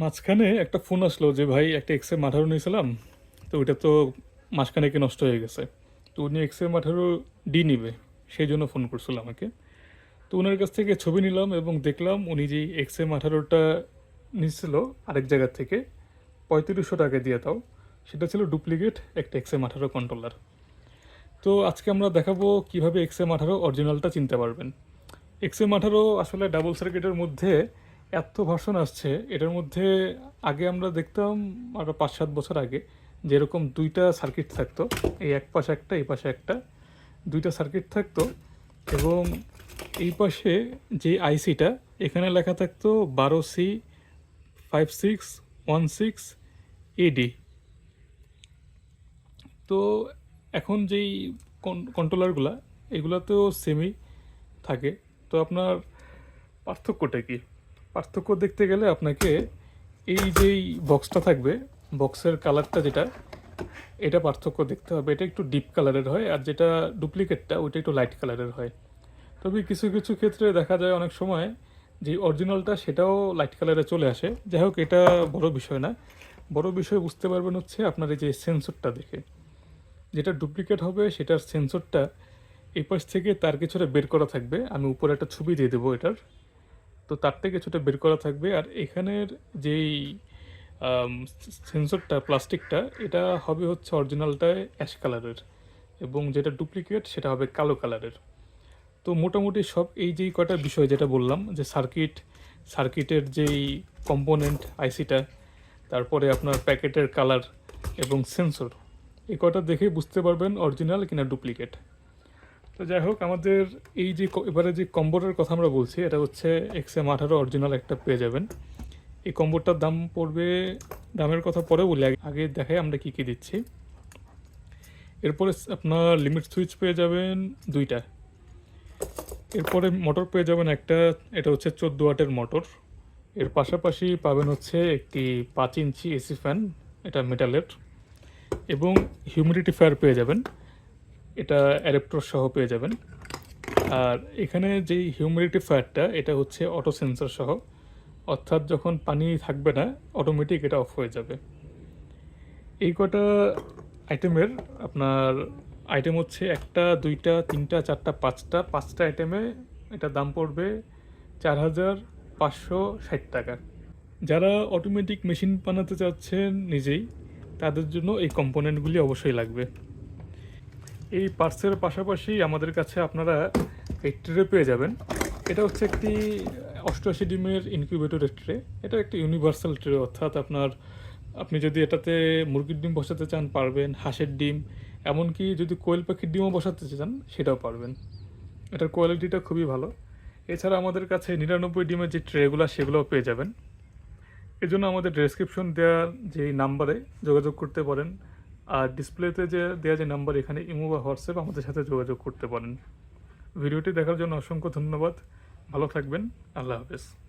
মাঝখানে একটা ফোন আসলো যে, ভাই, একটা এক্সএম আঠারো নিয়েছিলাম, তো ওইটা তো মাঝখানে নষ্ট হয়ে গেছে। তো উনি এক্সএম আঠারো ডি নিবে, সেই জন্য ফোন করছিল আমাকে। তো ওনার কাছ থেকে ছবি নিলাম এবং দেখলাম উনি যে এক্সএম আঠারোটা নিচ্ছিল আরেক জায়গার থেকে, পঁয়ত্রিশশো টাকা দিয়ে তাও, সেটা ছিল ডুপ্লিকেট একটা এক্সএম আঠারো কন্ট্রোলার তো আজকে আমরা দেখাবো কীভাবে এক্সএম আঠারো অরিজিনালটা চিনতে পারবেন। এক্সএম আঠারো আসলে ডাবল সার্কিটের মধ্যে এত ভার্সন আসছে, এটার মধ্যে আগে আমরা দেখতাম আরও পাঁচ সাত বছর আগে যেরকম দুইটা সার্কিট থাকতো, এই এক পাশে একটা, এই পাশে একটা, দুইটা সার্কিট থাকতো এবং এই পাশে যে আইসিটা এখানে লেখা থাকতো বারো C five six one six A D এখন যেই কন্ট্রোলারগুলা এগুলাতেও সেমি থাকে। তো আপনার পার্থক্যটা কি? পার্থক্য দেখতে গেলে আপনাকে এই যেই বক্সটা থাকবে বক্সের কালারটা যেটা, এটা পার্থক্য দেখতে হবে। এটা একটু ডিপ কালারের হয় আর যেটা ডুপ্লিকেটটা ওইটা একটু লাইট কালারের হয়। তবে কিছু কিছু ক্ষেত্রে দেখা যায় অনেক সময় যে অরিজিনালটা সেটাও লাইট কালারে চলে আসে। যাই হোক, এটা বড় বিষয় না। বড় বিষয় বুঝতে পারবেন হচ্ছে আপনার এই যে সেন্সরটা দেখে। যেটা ডুপ্লিকেট হবে, সেটার সেন্সরটা এপাশ থেকে তার কিছুটা বের করা থাকবে। আমি উপরে একটা ছবি দিয়ে দেবো এটার। তো তার থেকে কিছুটা বের করা থাকবে। আর এখানের যেই সেন্সরটা, প্লাস্টিকটা, এটা হবে হচ্ছে অরিজিনালটায় অ্যাশ কালারের এবং যেটা ডুপ্লিকেট সেটা হবে কালো কালারের। তো মোটামুটি সব এই যেই কটা বিষয় যেটা বললাম, যে সার্কিট, সার্কিটের যেই কম্পোনেন্ট আইসিটা, তারপরে আপনার প্যাকেটের কালার এবং সেন্সর, এই কটা দেখে বুঝতে পারবেন অরিজিনাল কিনা ডুপ্লিকেট। তো যাই হোক, আমাদের এই যে এবারে যে কম্বোটার কথা আমরা বলছি, এটা হচ্ছে এক্স এম আঠারো অরিজিনাল একটা পেয়ে যাবেন। এই কম্বোটার দাম পড়বে, দামের কথা পরে বলি, আগে- দেখাই আমরা কি কি দিচ্ছি। এরপরে আপনার লিমিট সুইচ পেয়ে যাবেন দুইটা। এরপরে মোটর পেয়ে যাবেন একটা, এটা হচ্ছে চোদ্দ ওয়াটের মোটর এর পাশাপাশি পাবেন হচ্ছে একটি পাঁচ ইঞ্চি এসি ফ্যান এটা মেটালের এবং হিউমিডিটি ফায়ার পেয়ে যাবেন। এটা অ্যাডাপ্টর সহ পেয়ে যাবেন। আর এখানে যেই হিউমিডিটি ফায়ারটা এটা হচ্ছে অটো সেন্সর সহ। অর্থাৎ যখন পানি থাকবে না অটোমেটিক এটা অফ হয়ে যাবে। এই কটা আইটেমের আপনার আইটেম হচ্ছে একটা, দুইটা, তিনটা, চারটা, পাঁচটা। পাঁচটা আইটেমে এটা দাম পড়বে চার হাজার পাঁচশো ষাট টাকা। যারা অটোমেটিক মেশিন বানাতে চাচ্ছেন নিজেই, তাদের জন্য এই কম্পোনেন্টগুলি অবশ্যই লাগবে। এই পার্সের পাশাপাশি আমাদের কাছে আপনারা এই ট্রে পেয়ে যাবেন। এটা হচ্ছে একটি অষ্টআশি ডিমের ইনকিউবেটরের ট্রে এটা একটি ইউনিভার্সাল ট্রে অর্থাৎ আপনার, আপনি যদি এটাতে মুরগির ডিম বসাতে চান, পারবেন। হাঁসের ডিম, এমনকি যদি কোয়েল পাখির ডিমও বসাতে চান, সেটাও পারবেন। এটার কোয়ালিটিটা খুবই ভালো। এছাড়া আমাদের কাছে নিরানব্বই ডিমের যে ট্রেগুলো সেগুলোও পেয়ে যাবেন। এজন্য আমাদের ডেসক্রিপশন দেওয়ার যে নাম্বারে যোগাযোগ করতে পারেন। আর ডিসপ্লেতে যে দেওয়া যে নাম্বার এখানে ইমো বা হোয়াটসঅ্যাপ আমাদের সাথে যোগাযোগ করতে পারেন। ভিডিওটি দেখার জন্য অসংখ্য ধন্যবাদ। ভালো থাকবেন। আল্লাহ হাফেজ।